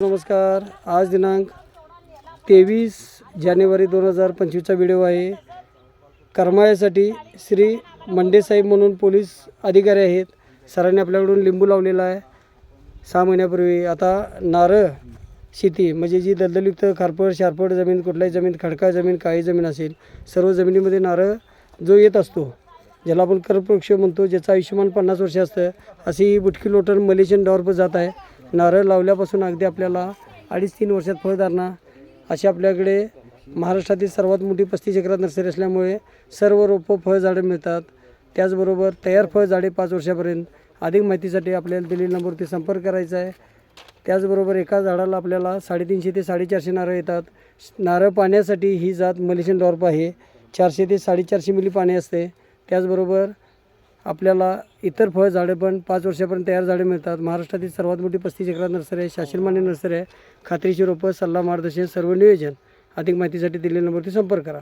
नमस्कार आज दिनांक तेवीस जानेवारी दोन हजार पंचवीसचा व्हिडिओ आहे. करमायासाठी श्री मंडेसाहेब म्हणून पोलीस अधिकारी आहेत. सरांनी आपल्याकडून लिंबू लावलेला आहे. सहा महिन्यापूर्वी. आता नारळ शेती म्हणजे जी दलदलयुक्त खारपड शारपड जमीन कुठल्याही जमीन खडकाळ जमीन काळी जमीन असेल सर्व जमिनीमध्ये नारळ जो येत असतो ज्याला आपण कर्पवृक्ष म्हणतो ज्याचं आयुष्यमान पन्नास वर्ष असतं अशी ही बुटकी लोटन मलेशियन डॉर्प जात आहे. नारळ लावल्यापासून अगदी आपल्याला अडीच तीन वर्षात फळधारणा अशी आपल्याकडे महाराष्ट्रातील सर्वात मोठी पस्तीस एकरात नर्सरी असल्यामुळे सर्व रोपं फळझाडं मिळतात. त्याचबरोबर तयार फळझाडे पाच वर्षापर्यंत अधिक माहितीसाठी आपल्याला दिलेल्या नंबरवरती संपर्क करायचा आहे. त्याचबरोबर एका झाडाला आपल्याला साडेतीनशे ते साडेचारशे नारळ येतात. नारळ पाण्यासाठी ही जात मलेशियन डॉर्प आहे. चारशे ते साडेचारशे मिली पाणी असते. त्याचबरोबर आपल्याला इतर फळ झाडे पण पाच वर्षापर्यंत तयार झाडे मिळतात. महाराष्ट्रातील सर्वात मोठी पस्तीस एकरात नर्सरी आहे शासनमान्य नर्सरी आहे. खात्रीची रोपं सल्ला मार्गदर्शन सर्व नियोजन. अधिक माहितीसाठी दिलेल्या नंबरवरती संपर्क करा.